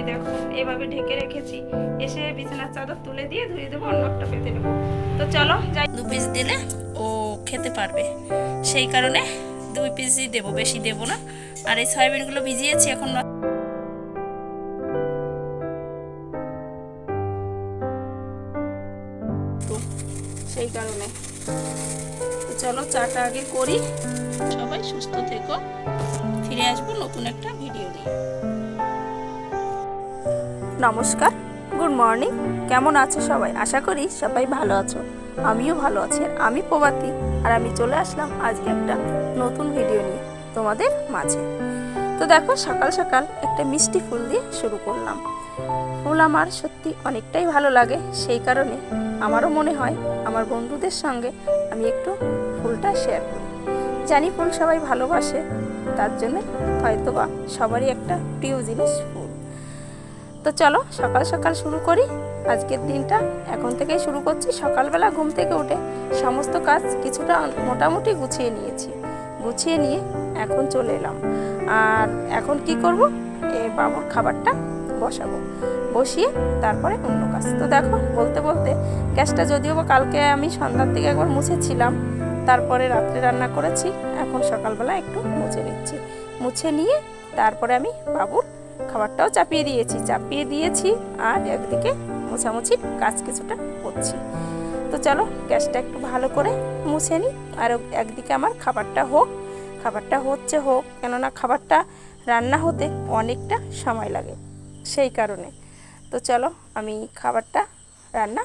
এই দেখো, এভাবে ঢেকে রেখেছি। এসে বিছানার চাদর তুলে দিয়ে ধুয়ে দেবো, অন্য একটা পেতে নেব। তো চলো, যাই। দু পিস দিলে ও খেতে পারবে। সেই কারণে দুই পিসই দেবো, বেশি দেবো না। আর এই সয়াবিনগুলো ভিজিয়েছি, এখন সেই কারণে। চলো, চাটা আগে করি। সবাই সুস্থ থেকো। ফিরে আসব নতুন একটা ভিডিও নিয়ে। নমস্কার, গুড মর্নিং। কেমন আছো সবাই? আশা করি সবাই ভালো আছো। আমিও ভালো আছি। আমি প্রবাতি আর আমি চলে আসলাম আজকে একটা নতুন ভিডিও নিয়ে তোমাদের মাঝে। তো দেখো, সকাল সকাল একটা মিষ্টি ফুল দিয়ে শুরু করলাম। ফুল আমার সত্যি অনেকটাই ভালো লাগে। সেই কারণে আমারও মনে হয় আমার বন্ধুদের সঙ্গে আমি একটু ফুলটা শেয়ার করি। জানি ফুল সবাই ভালোবাসে, তার জন্য হয়তোবা সবারই একটা প্রিয় জিনিস ফুল। তো চলো সকাল সকাল শুরু করি। আজকের দিনটা এখন থেকেই শুরু করছি। সকালবেলা ঘুম থেকে উঠে সমস্ত কাজ কিছুটা মোটামুটি গুছিয়ে নিয়েছি। গুছিয়ে নিয়ে এখন চলে এলাম। আর এখন কি করব? এ বাবুর খাবারটা বসাবো। বসিয়ে তারপরে অন্য কাজ। তো দেখো, বলতে বলতে গ্যাসটা যদিও বা কালকে আমি সন্ধ্যার দিকে একবার মুছেছিলাম, তারপরে রাত্রে রান্না করেছি, এখন সকালবেলা একটু মুছে নিচ্ছি। মুছে নিয়ে তারপরে আমি বাবুর খাবারটাও চাপিয়ে দিয়েছি চাপিয়ে দিয়েছি আর একদিকে মোছামুছি কাজ কিছুটা করছি। তো চলো গ্যাসটা একটু ভালো করে মুছে নিই আর একদিকে আমার খাবারটা হোক। খাবারটা হচ্ছে হোক, কেননা খাবারটা রান্না হতে অনেকটা সময় লাগে সেই কারণে। তো চলো আমি খাবারটা রান্না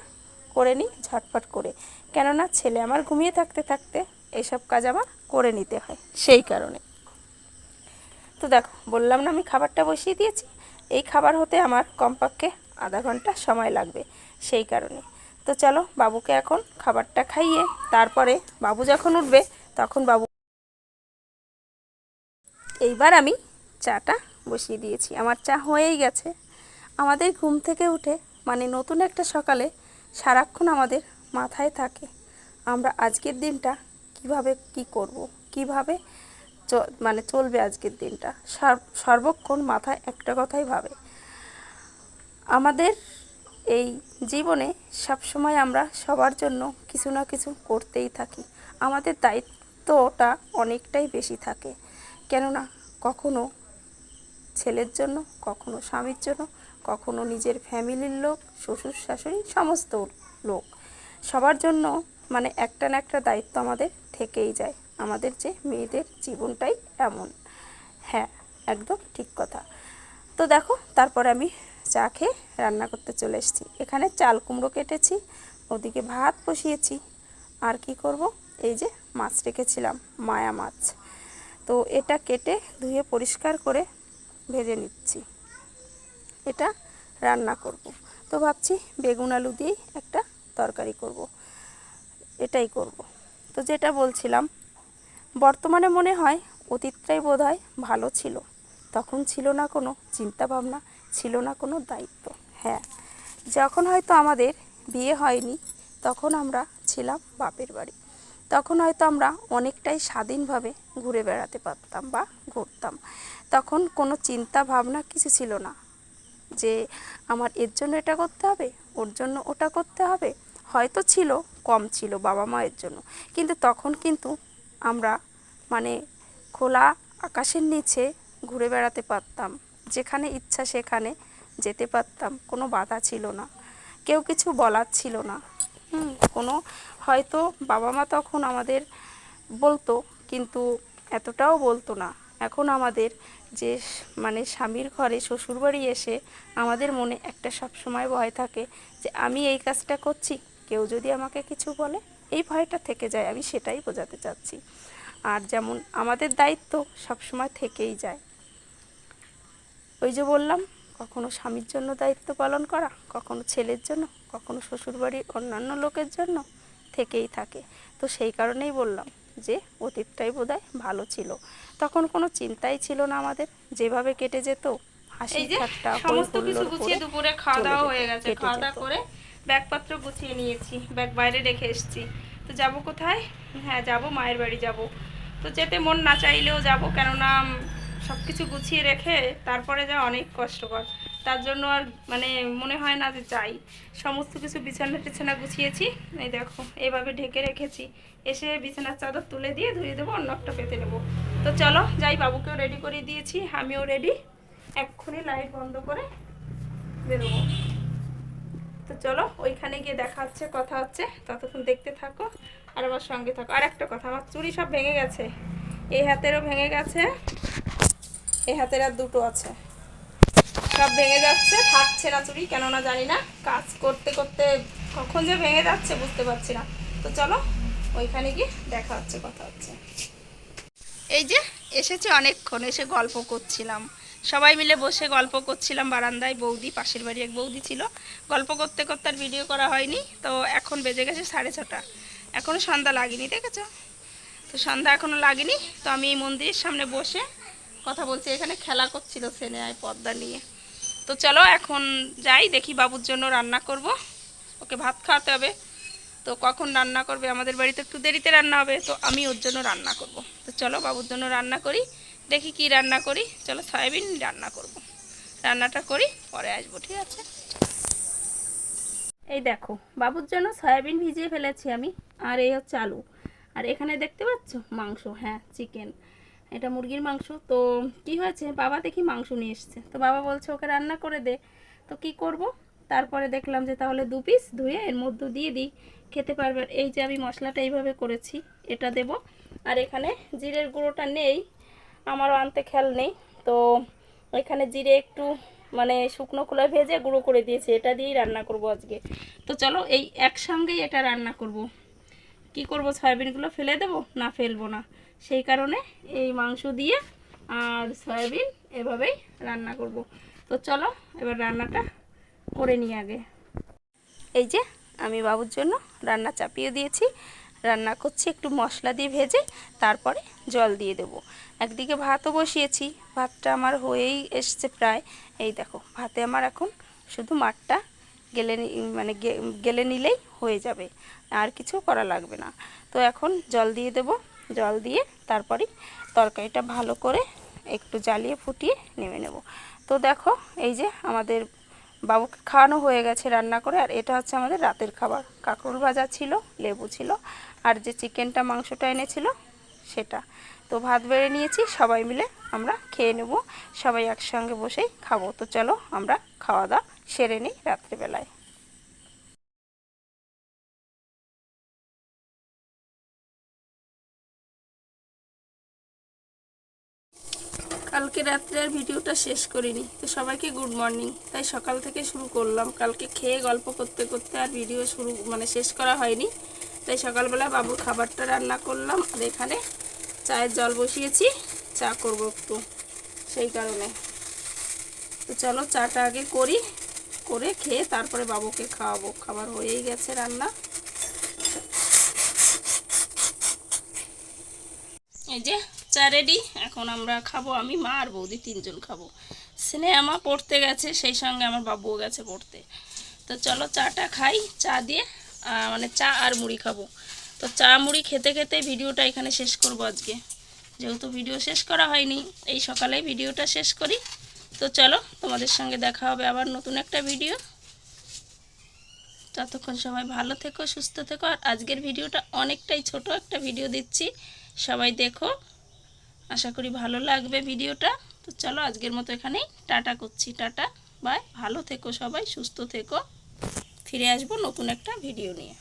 করে নিই ঝটপট করে। কেননা ছেলে আমার ঘুমিয়ে থাকতে থাকতে এইসব কাজ আমার করে নিতে হয় সেই কারণে। তো দেখো, বললাম না আমি খাবারটা বসিয়ে দিয়েছি। এই খাবার হতে আমার কমপক্ষে আধা ঘণ্টা সময় লাগবে সেই কারণে। তো চলো, বাবুকে এখন খাবারটা খাইয়ে তারপরে বাবু যখন উঠবে, তখন বাবু এইবার আমি চাটা বসিয়ে দিয়েছি। আমার চা হয়েই গেছে। আমাদের ঘুম থেকে উঠে মানে নতুন একটা সকালে সারাক্ষণ আমাদের মাথায় থাকে, আমরা আজকের দিনটা কীভাবে কি করব, কীভাবে মানে চলবে আজকের দিনটা। সর- সর্বক্ষণ মাথায় একটা কথাই ভাবে। আমাদের এই জীবনে সবসময় আমরা সবার জন্য কিছু না কিছু করতেই থাকি। আমাদের দায়িত্বটা অনেকটাই বেশি থাকে। কেননা, কখনো ছেলের জন্য, কখনো স্বামীর জন্য, কখনো নিজের ফ্যামিলির লোক, শ্বশুর, শাশুড়ি, সমস্ত লোক। সবার জন্য মানে একটা না একটা দায়িত্ব আমাদের থেকেই যায়। আমাদের যে মেয়েদের জীবনটাই এমন। হ্যাঁ একদম ঠিক কথা। তো দেখো, তারপরে আমি চা খেয়ে রান্না করতে চলে এসেছি। এখানে চাল কুমড়ো কেটেছি, ওদিকে ভাত বসিয়েছি। আর কি করব? এই যে মাছ রেখেছিলাম, মায়া মাছ। তো এটা কেটে ধুয়ে পরিষ্কার করে ভেজে নিচ্ছি। এটা রান্না করব। তো ভাবছি বেগুন আলু দিয়েই একটা তরকারি করব। এটাই করব। তো যেটা বলছিলাম বর্তমানে মনে হয় অতীতটাই বোধ হয় ভালো ছিল। তখন ছিল না কোনো চিন্তা ভাবনা ছিল না কোনো দায়িত্ব। হ্যাঁ যখন হয়তো আমাদের বিয়ে হয়নি, তখন আমরা ছিলাম বাপের বাড়ি। তখন হয়তো আমরা অনেকটাই স্বাধীনভাবে ঘুরে বেড়াতে পারতাম বা ঘুরতাম। তখন কোনো চিন্তা ভাবনা কিছু ছিল না যে আমার এর জন্য এটা করতে হবে, ওর জন্য ওটা করতে হবে। হয়তো ছিল, কম ছিল বাবা মায়ের জন্য। কিন্তু তখন কিন্তু আমরা মানে খোলা আকাশের নিচে ঘুরে বেড়াতে পারতাম। যেখানে ইচ্ছা সেখানে যেতে পারতাম, কোনো বাধা ছিল না। কেউ কিছু বলার ছিল না। কোনো, হয়তো বাবা মা তখন আমাদের বলতো, কিন্তু এতটাও বলতো না। এখন আমাদের যে মানে স্বামীর ঘরে শ্বশুরবাড়ি এসে আমাদের মনে একটা সব সময় ভয় থাকে যে, আমি এই কাজটা করছি, কেউ যদি আমাকে কিছু বলে? এই ভয়টা থেকে যায় আমি সেটাই বোঝাতে চাচ্ছি। আর যেমন আমাদের দায়িত্ব সব সময় থেকেই যায়। ওই যে বললাম কখনো স্বামীর জন্য দায়িত্ব পালন করা কখনো ছেলের জন্য কখনো শ্বশুরবাড়ির অন্যান্য লোকের জন্য থেকেই থাকে। তো সেই কারণেই বললাম যে অতীতটাই বোধহয় ভালো ছিল। তখন কোনো চিন্তাই ছিল না আমাদের যেভাবে কেটে যেত হাসি ঠাট্টা সমস্ত কিছু গুছিয়ে দুপুরে খাওয়া দাওয়া হয়ে গেছে খাওয়া দাওয়া করে ব্যাগপত্র গুছিয়ে নিয়েছি, ব্যাগ বাইরে রেখে এসেছি। তো যাব কোথায়? হ্যাঁ যাব, মায়ের বাড়ি যাব। তো যেতে মন না চাইলেও যাব, কেননা সব কিছু গুছিয়ে রেখে তারপরে যা অনেক কষ্টকর। তার জন্য আর মানে মনে হয় না যে চাই। সমস্ত কিছু বিছানা টিছানা গুছিয়েছি, এই দেখো এইভাবে ঢেকে রেখেছি। এসে বিছানার চাদর তুলে দিয়ে ধুয়ে দেবো, অন্য একটা পেতে নেব। তো চলো, যাই, বাবুকেও রেডি করে দিয়েছি, আমিও রেডি এক্ষুনি লাইট বন্ধ করে বেরোবো। তো চলো, ওইখানে গিয়ে দেখা হচ্ছে, কথা হচ্ছে। ততক্ষণ দেখতে থাকো আর আমার সঙ্গে থাকো। আর একটা কথা, আমার চুড়ি সব ভেঙে গেছে। এই হাতেরও ভেঙে গেছে এই হাতের আর দুটো আছে। সব ভেঙে যাচ্ছে, থাকছে না চুড়ি, কেননা জানি না কাজ করতে করতে কখন যে ভেঙে যাচ্ছে, বুঝতে পারছি না। তো চলো, ওইখানে গিয়ে দেখা হচ্ছে, কথা হচ্ছে। এই যে, এসেছে অনেকক্ষণ, এসে গল্প করছিলাম। সবাই মিলে বসে গল্প করছিলাম বারান্দায়, বৌদি, পাশের বাড়ি এক বৌদি ছিল। গল্প করতে করতে আর ভিডিও করা হয়নি, তো এখন বেজে গেছে সাড়ে ছটা। এখনও সন্ধ্যা লাগেনি, দেখেছ? তো সন্ধ্যা এখনও লাগেনি, তো আমি এই মন্দিরের সামনে বসে কথা বলছি। এখানে খেলা করছিল সেনেয়ায় পর্দা নিয়ে। তো চলো এখন যাই, দেখি বাবুর জন্য রান্না করব। ওকে ভাত খাওয়াতে হবে। তো কখন রান্না করবে? আমাদের বাড়িতে একটু দেরিতে রান্না হবে, তো আমি ওর জন্য রান্না করব। তো চলো বাবুর জন্য রান্না করি। দেখি কি রান্না করি। চলো সয়াবিন রান্না করব। রান্নাটা করি, পরে আসব, ঠিক আছে? এই দেখো, বাবুর জন্য সয়াবিন ভিজিয়ে ফেলেছি আমি, আর এই হচ্ছে আলু। আর এখানে দেখতে পাচ্ছ? মাংস হ্যাঁ চিকেন। এটা মুরগির মাংস। তো কি হয়েছে? বাবা দেখি মাংস নিয়ে এসছে। তো বাবা বলছে, ওকে রান্না করে দে। তো কি করব? তারপরে দেখলাম যে তাহলে দু পিস ধুয়ে এর মধ্যে দিয়ে দিই। খেতে পারবে। এই যে আমি মশলাটা এইভাবে করেছি, এটা দেব। আর এখানে জিরের গুঁড়োটা নেই। আমারও আনতে খেয়াল নেই। তো এখানে জিরে একটু মানে শুকনো খোলা ভেজে গুঁড়ো করে দিয়েছি, এটা দিয়েই রান্না করব আজকে। তো চলো এই একসঙ্গেই এটা রান্না করব। কি করব, সয়াবিনগুলো ফেলে দেব? না, ফেলব না। সেই কারণে এই মাংস দিয়ে আর সয়াবিন এভাবেই রান্না করব। তো চলো, এবার রান্নাটা করে নিই আগে। এই যে, আমি বাবুর জন্য রান্না চাপিয়ে দিয়েছি। রান্না করছি, একটু মশলা দিয়ে ভেজে তারপরে জল দিয়ে দেব। একদিকে ভাতও বসিয়েছি, ভাতটা আমার হয়েই এসছে প্রায়। এই দেখো, ভাতে আমার এখন শুধু মাঠটা গেলে মানে গেলে নিলেই হয়ে যাবে, আর কিছু করা লাগবে না। তো এখন জল দিয়ে দেব, জল দিয়ে তারপরে তরকারিটা ভালো করে একটু জ্বালিয়ে ফুটিয়ে নেমে নেব। তো দেখো, এই যে আমাদের বাবুকে খাওয়ানো হয়ে গেছে রান্না করে, আর এটা হচ্ছে আমাদের রাতের খাবার। কাঁকরোল ভাজা ছিল, লেবু ছিল, আর যে চিকেনটা, মাংসটা এনেছিল সেটা। তো ভাত বেড়ে নিয়েছি, সবাই মিলে আমরা খেয়ে নেব। সবাই একসঙ্গে বসেই খাব। তো চলো আমরা খাওয়া দাওয়া সেরে নিই রাত্রিবেলায়। কালকে রাত্রে আর ভিডিওটা শেষ করিনি। তো সবাইকে গুড মর্নিং তাই সকাল থেকে শুরু করলাম। কালকে খেয়ে গল্প করতে করতে আর ভিডিও শুরু মানে শেষ করা হয়নি। তাই সকালবেলা বাবুর খাবারটা রান্না করলাম। আর এখানে চায়ের জল বসিয়েছি। চা করব একটু। সেই কারণে। তো চলো চাটা আগে করি, করে খেয়ে তারপরে বাবুকে খাওয়াবো। খাবার হয়েই গেছে রান্না। এই যে চা রেডি এখন আমরা খাব, আমি মা আর বৌদি তিনজন খাব। সিনেমা পড়তে গেছে, সেই সঙ্গে আমার বাবুও গেছে পড়তে। তো চলো চাটা খাই, চা দিয়ে মানে চা আর মুড়ি খাব। তো চা মুড়ি খেতে খেতে ভিডিওটা এখানে শেষ করব আজকে। যেহেতু ভিডিও শেষ করা হয়নি, এই সকালে ভিডিওটা শেষ করি। তো চলো, তোমাদের সঙ্গে দেখা হবে আবার নতুন একটা ভিডিও। ততক্ষণ সবাই ভালো থেকো, সুস্থ থেকো। আর আজকের ভিডিওটা অনেকটাই ছোট একটা ভিডিও দিচ্ছি। সবাই দেখো। আশা করি ভালো লাগবে ভিডিওটা। তো চলো আজকের মতো এখানেই। টাটা করছি, টাটা, বাই। ভালো থেকো সবাই, সুস্থ থেকো। ফিরে আসব নতুন একটা ভিডিও নিয়ে।